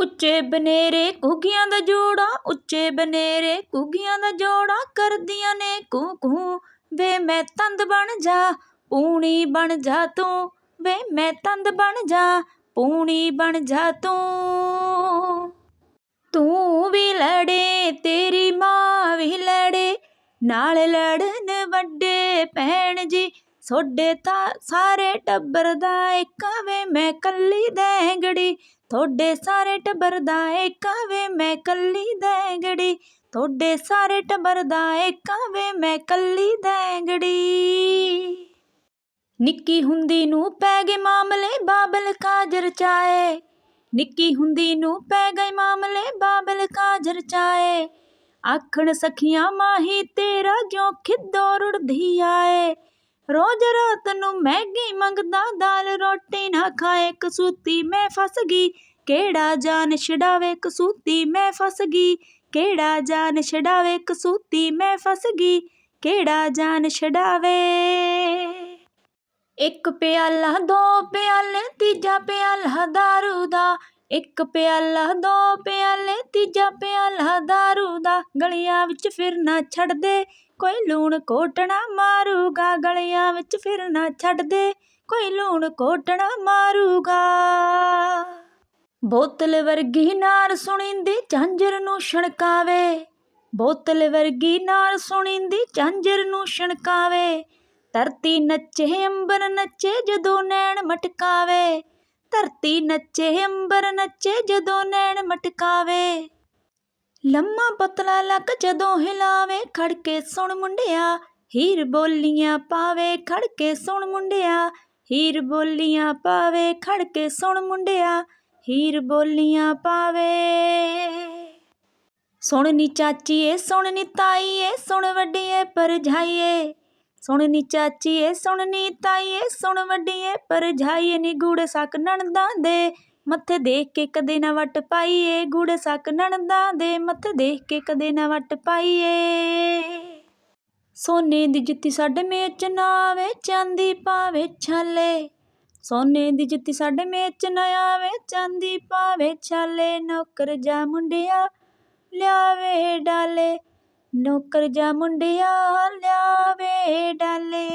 ਉੱਚੇ ਬਨੇਰੇ ਘੁੱਗੀਆਂ ਦਾ ਜੋੜਾ, ਉੱਚੇ ਬਨੇਰੇ ਘੁੱਗੀਆਂ ਦਾ ਜੋੜਾ ਕਰਦੀਆਂ ਨੇ ਕੂ ਕੂ। ਵੇ ਮੈਂ ਤੰਦ ਬਣ ਜਾ, ਪੂਣੀ ਬਣ ਜਾ ਤੂੰ। ਵੇ ਮੈਂ ਤੰਦ ਬਣ ਜਾ, ਪੂਣੀ ਬਣ ਜਾ ਤੂੰ। ਤੂੰ ਵੀ ਲੜੇ, ਤੇਰੀ ਮਾਂ ਵੀ ਲੜੇ। ਨਾਲ ਲੜਨ ਵੱਡੇ ਭੈਣ ਜੀ, ਸੋਡੇ ਤਾਂ ਸਾਰੇ ਟੱਬਰ ਦਾ ਇੱਕ। ਵੇ ਮੈਂ ਕੱਲੀ ਦੈਂਗੜੀ ਤੁਹਾਡੇ ਸਾਰੇ ਟੱਬਰ ਦਾ ਏਕਾ ਵੇ ਮੈਂ ਕੱਲੀ ਦੈਂਗੜੀ। ਤੁਹਾਡੇ ਸਾਰੇ ਟੱਬਰ ਦਾ ਏਕਾ ਵੇ ਮੈਂ ਕੱਲੀ ਦੈਂਗੜੀ। ਨਿੱਕੀ ਹੁੰਦੀ ਨੂੰ ਪੈ ਗਏ ਮਾਮਲੇ, ਬਾਬਲ ਕਾਜਰ ਚਾਏ। ਨਿੱਕੀ ਹੁੰਦੀ ਨੂੰ ਪੈ ਗਏ ਮਾਮਲੇ, ਬਾਬਲ ਕਾਜਰ ਚਾਏ। ਆਖਣ ਸਖੀਆਂ, ਮਾਹੀ ਤੇਰਾ ਜੋ ਖਿੱਦੋ ਰੁੜਦੀ ਆਏ? ਰੋਜ਼ ਰਾਤ ਨੂੰ ਮੈਗੀ ਮੰਗਦਾ, ਦਾਲ ਰੋਟੀ ਅੱਖਾਂ ਖਾਏ ਕਸੂਤੀ ਮੈਂ ਫਸ ਗਈ। ਕਿਹੜਾ ਜਾਨ ਛਡਾਵੇ ਕਸੂਤੀ ਮੈਂ ਫਸ ਗਈ। ਕਿਹੜਾ ਜਾਨ ਛਡਾਵੇ ਕਸੂਤੀ ਮੈਂ ਫਸ ਗਈ। ਕਿਹੜਾ ਜਾਨ ਛਡਾਵੇ? ਇੱਕ ਪਿਆਲਾ, ਦੋ ਪਿਆਲੇ, ਤੀਜਾ ਪਿਆਲਾ ਦਾਰੂ ਦਾ। ਇੱਕ ਪਿਆਲਾ, ਦੋ ਪਿਆਲੇ, ਤੀਜਾ ਪਿਆਲਾ ਦਾਰੂ ਦਾ। ਗਲੀਆਂ ਵਿੱਚ ਫਿਰਨਾ ਛੱਡ ਦੇ। ਕੋਈ ਲੂਣ ਕੋਟਣਾ ਮਾਰੂਗਾ, ਗਲੀਆਂ ਵਿੱਚ ਫਿਰਨਾ ਛੱਡ ਦੇ। ਕੋਈ ਲੂਣ ਕੋਟਣਾ ਮਾਰੂਗਾ। ਬੋਤਲ ਵਰਗੀ ਨਾਰ ਸੁਣੀਂਦੀ ਝਾਂਜਰ ਨੂੰ ਛਣਕਾਵੇ। ਬੋਤਲ ਵਰਗੀ ਨਾਰ ਸੁਣੀਂਦੀ ਝਾਂਜਰ ਨੂੰ ਛਣਕਾਵੇ। ਧਰਤੀ ਨੱਚੇ ਅੰਬਰ ਨੱਚੇ ਜਦੋਂ ਨੈਣ ਮਟਕਾਵੇ। ਧਰਤੀ ਨੱਚੇ ਅੰਬਰ ਨੱਚੇ ਜਦੋਂ ਨੈਣ ਮਟਕਾਵੇ। ਲੰਮਾ ਪਤਲਾ ਲੱਕ ਜਦੋਂ ਹਿਲਾਵੇ ਖੜ ਕੇ ਸੁਣ ਮੁੰਡਿਆ, ਹੀਰ ਬੋਲੀਆਂ ਪਾਵੇ ਖੜ ਕੇ ਸੁਣ ਮੁੰਡਿਆ ਹੀਰ ਬੋਲੀਆਂ ਪਾਵੇ ਖੜ ਕੇ ਸੁਣ ਮੁੰਡਿਆ, ਹੀਰ ਬੋਲੀਆਂ ਪਾਵੇ। ਸੁਣਨੀ ਚਾਚੀਏ ਸੁਣਨੀ ਤਾਈਏ, ਸੁਣ ਵੱਡੀਏ ਪਰਝਾਈਏ ਸੁਣ ਨੀ ਚਾਚੀਏ ਸੁਣਨੀ ਤਾਈਏ, ਸੁਣ ਵੱਡੀਏ ਪਰਝਾਈਏ ਨੀ ਗੂੜੇ ਸੱਕ ਨਣਦਾਂ ਦੇ ਮੱਥੇ ਦੇਖ ਕੇ ਕਦੇ ਨਾ ਵਟ ਪਾਈਏ। ਗੂੜੇ ਸੱਕ ਨਣਦਾਂ ਦੇ ਮੱਥੇ ਦੇਖ ਕੇ ਕਦੇ ਨਾ ਵਟ ਪਾਈਏ। ਸੋਨੇ ਦੀ ਜੁੱਤੀ ਸਾਡੇ ਮੇਚ ਨਾ ਆਵੇ ਚਾਂਦੀ ਪਾਵੇ ਛਾਲੇ। ਸੋਨੇ ਦੀ ਜੁੱਤੀ ਸਾਡੇ ਮੇਚ ਨਾ ਆਵੇ ਚਾਂਦੀ ਪਾਵੇ ਛਾਲੇ। ਨੌਕਰ ਜਾ ਮੁੰਡਿਆ ਲਿਆਵੇ ਡਾਲੇ। ਨੌਕਰ ਜਾ ਮੁੰਡਿਆ ਲਿਆਵੇ ਡਾਲੇ।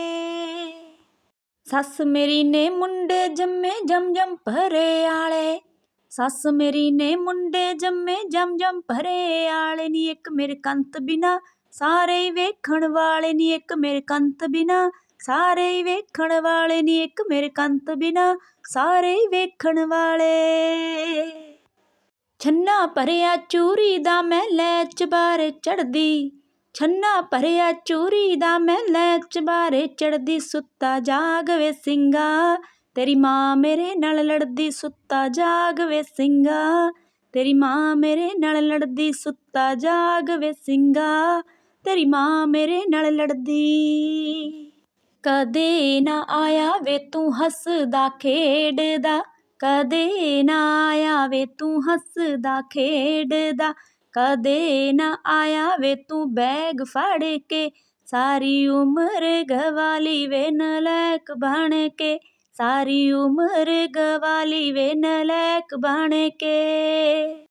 ਸੱਸ ਮੇਰੀ ਨੇ ਮੁੰਡੇ ਜੰਮੇ ਜਮ ਜਮ ਭਰੇ ਆਲੇ। ਸੱਸ ਮੇਰੀ ਨੇ ਮੁੰਡੇ ਜੰਮੇ ਜਮ ਜਮ ਭਰੇ ਆਲੇ। ਨੀ ਇੱਕ ਮੇਰੇ ਕੰਤ ਬਿਨਾ ਸਾਰੇ ਹੀ ਵੇਖਣ ਵਾਲੇ ਨੀ ਇੱਕ ਮੇਰੇ ਕੰਤ ਬਿਨਾ। ਸਾਰੇ ਹੀ ਵੇਖਣ ਵਾਲੇ ਨੀ ਇੱਕ ਮੇਰੇ ਕੰਤ ਬਿਨਾ। ਸਾਰੇ ਹੀ ਵੇਖਣ ਵਾਲੇ। ਛੰਨਾ ਭਰਿਆ ਚੂਰੀ ਦਾ ਮੈਂ ਲੈ ਚਬਾਰੇ ਚੜਦੀ ਛੰਨਾ ਭਰਿਆ ਚੂਰੀ ਦਾ ਮੈਂ ਲੈ ਚਬਾਰੇ ਚੜਦੀ ਸੁੱਤਾ ਜਾਗ ਵੇ ਸਿੰਘਾ। ਤੇਰੀ ਮਾਂ ਮੇਰੇ ਨਾਲ ਲੜਦੀ, ਸੁੱਤਾ ਜਾਗ ਵੇ ਸਿੰਘਾ। ਤੇਰੀ ਮਾਂ ਮੇਰੇ ਨਾਲ ਲੜਦੀ, ਸੁੱਤਾ ਜਾਗ ਵੇ ਸਿੰਘਾ। ਤੇਰੀ ਮਾਂ ਮੇਰੇ ਨਾਲ ਲੜਦੀ। ਕਦੇ ਨਾ ਆਇਆ ਵੇ ਤੂੰ ਹੱਸਦਾ ਖੇਡਦਾ। ਕਦੇ ਨਾ ਆਇਆ ਵੇ ਤੂੰ ਹੱਸਦਾ ਖੇਡਦਾ। ਕਦੇ ਨਾ ਆਇਆ ਵੇ ਤੂੰ ਬੈਗ ਫੜ ਕੇ। ਸਾਰੀ ਉਮਰ ਗਵਾਲੀ ਵੇ ਨਲੈਕ ਬਣ ਕੇ। ਸਾਰੀ ਉਮਰ ਗਵਾਲੀ ਵੇ ਨਲੈਕ ਬਣ ਕੇ।